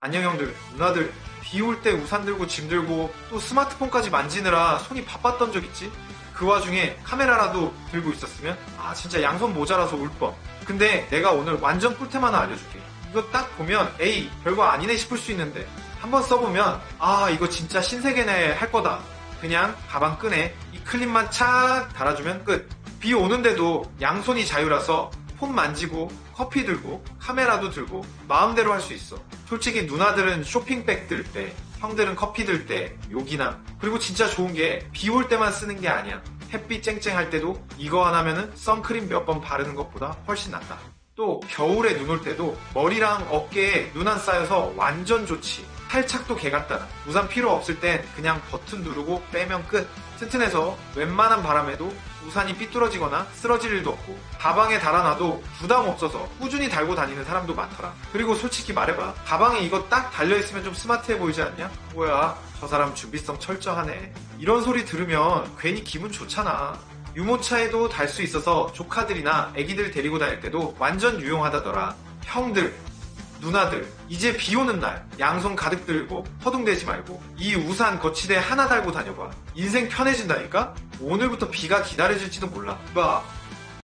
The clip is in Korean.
안녕 형들, 누나들. 비 올 때 우산 들고 짐 들고 또 스마트폰까지 만지느라 손이 바빴던 적 있지? 그 와중에 카메라라도 들고 있었으면 아 진짜 양손 모자라서 울 뻔. 근데 내가 오늘 완전 꿀템 하나 알려줄게. 이거 딱 보면 에이 별거 아니네 싶을 수 있는데 한번 써보면 아 이거 진짜 신세계네 할 거다. 그냥 가방 끈에 이 클립만 착 달아주면 끝. 비 오는데도 양손이 자유라서 폰 만지고 커피 들고 카메라도 들고 마음대로 할 수 있어. 솔직히 누나들은 쇼핑백 들 때, 형들은 커피 들 때, 요기남. 그리고 진짜 좋은 게 비 올 때만 쓰는 게 아니야. 햇빛 쨍쨍할 때도 이거 하나면은 선크림 몇 번 바르는 것보다 훨씬 낫다. 또 겨울에 눈 올 때도 머리랑 어깨에 눈 안 쌓여서 완전 좋지. 탈착도 개 같다. 우산 필요 없을 땐 그냥 버튼 누르고 빼면 끝. 튼튼해서 웬만한 바람에도 우산이 삐뚤어지거나 쓰러질 일도 없고 가방에 달아놔도 부담 없어서 꾸준히 달고 다니는 사람도 많더라. 그리고 솔직히 말해봐. 가방에 이거 딱 달려있으면 좀 스마트해 보이지 않냐? 뭐야, 저 사람 준비성 철저하네. 이런 소리 들으면 괜히 기분 좋잖아. 유모차에도 달 수 있어서 조카들이나 애기들 데리고 다닐 때도 완전 유용하다더라. 형들, 누나들, 이제 비 오는 날 양손 가득 들고 허둥대지 말고 이 우산 거치대 하나 달고 다녀봐. 인생 편해진다니까? 오늘부터 비가 기다려질지도 몰라. 봐,